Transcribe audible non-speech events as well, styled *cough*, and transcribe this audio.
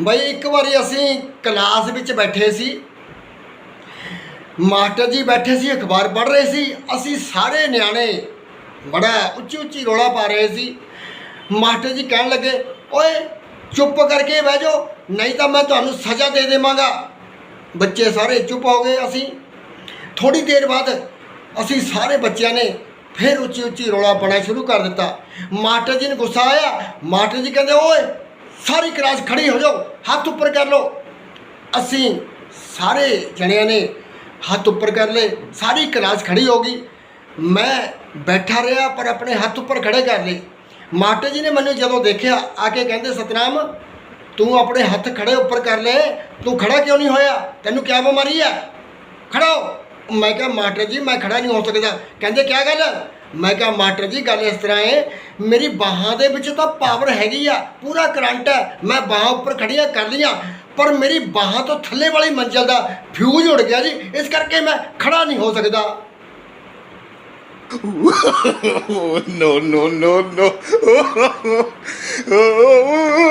ਬਈ ਇੱਕ ਵਾਰੀ ਅਸੀਂ ਕਲਾਸ ਵਿੱਚ ਬੈਠੇ ਸੀ। ਮਾਸਟਰ ਜੀ ਬੈਠੇ ਸੀ, ਅਖਬਾਰ ਪੜ੍ਹ ਰਹੇ ਸੀ। ਅਸੀਂ ਸਾਰੇ ਨਿਆਣੇ ਬੜਾ ਉੱਚੀ ਉੱਚੀ ਰੋਲਾ ਪਾ ਰਹੇ ਸੀ। ਮਾਸਟਰ ਜੀ ਕਹਿਣ ਲੱਗੇ, ਓਏ, ਚੁੱਪ ਕਰਕੇ ਬਹਿ ਜਾਓ, ਨਹੀਂ ਤਾਂ ਮੈਂ ਤੁਹਾਨੂੰ ਸਜ਼ਾ ਦੇ ਦੇਵਾਂਗਾ। ਬੱਚੇ ਸਾਰੇ ਚੁੱਪ ਹੋ ਗਏ ਅਸੀਂ। ਥੋੜੀ ਦੇਰ ਬਾਅਦ ਅਸੀਂ ਸਾਰੇ ਬੱਚਿਆਂ ਨੇ ਫਿਰ ਉੱਚੀ ਉੱਚੀ ਰੋਲਾ ਪਾਉਣਾ ਸ਼ੁਰੂ ਕਰ ਦਿੱਤਾ। ਮਾਸਟਰ ਜੀ ਨੂੰ ਗੁੱਸਾ ਆਇਆ। ਮਾਸਟਰ ਜੀ ਕਹਿੰਦੇ, ਓਏ ਸਾਰੀ ਕਲਾਸ ਖੜੀ ਹੋ ਜਾਓ, ਹੱਥ ਉੱਪਰ ਕਰ ਲਓ। ਅਸੀਂ ਸਾਰੇ ਜਣਿਆਂ ਨੇ ਹੱਥ ਉੱਪਰ ਕਰ ਲਏ, ਸਾਰੀ ਕਲਾਸ ਖੜੀ ਹੋ ਗਈ। ਮੈਂ ਬੈਠਾ ਰਿਹਾ, ਪਰ ਆਪਣੇ ਹੱਥ ਉੱਪਰ ਖੜੇ ਕਰ ਲਏ। ਮਾਸਟਰ ਜੀ ਨੇ ਮੈਨੂੰ ਜਦੋਂ ਦੇਖਿਆ, ਆ ਕੇ ਕਹਿੰਦੇ, ਸਤਨਾਮ, ਤੂੰ ਆਪਣੇ ਹੱਥ ਖੜੇ ਉੱਪਰ ਕਰ ਲਏ ਤੂੰ ਖੜਾ ਕਿਉਂ ਨਹੀਂ ਹੋਇਆ? ਤੈਨੂੰ ਕੀ ਬਿਮਾਰੀ ਹੈ? ਖੜਾ ਹੋ। ਮੈਂ ਕਿਹਾ, ਮਾਸਟਰ ਜੀ, ਮੈਂ ਖੜਾ ਨਹੀਂ ਹੋ ਸਕਦਾ। ਕਹਿੰਦੇ ਕੀ ਗੱਲ ਮੈਂ ਕਿਹਾ ਮਾਸਟਰ ਜੀ ਗੱਲ ਇਸ ਤਰ੍ਹਾਂ ਹੈ ਮੇਰੀ ਬਾਹਾਂ ਦੇ ਵਿੱਚ ਤਾਂ ਪਾਵਰ ਹੈਗੀ ਆ ਪੂਰਾ ਕਰੰਟ ਹੈ ਮੈਂ ਬਾਹਾਂ ਉੱਪਰ ਖੜੀਆਂ ਕਰ ਲਈਆਂ ਪਰ ਮੇਰੀ ਬਾਹਾਂ ਤੋਂ ਥੱਲੇ ਵਾਲੀ ਮੰਜ਼ਲ ਦਾ ਫਿਊਜ਼ ਉੜ ਗਿਆ ਜੀ ਇਸ ਕਰਕੇ ਮੈਂ ਖੜਾ ਨਹੀਂ ਹੋ ਸਕਦਾ Oh, *laughs* no, no, no. *laughs* Oh, oh, oh,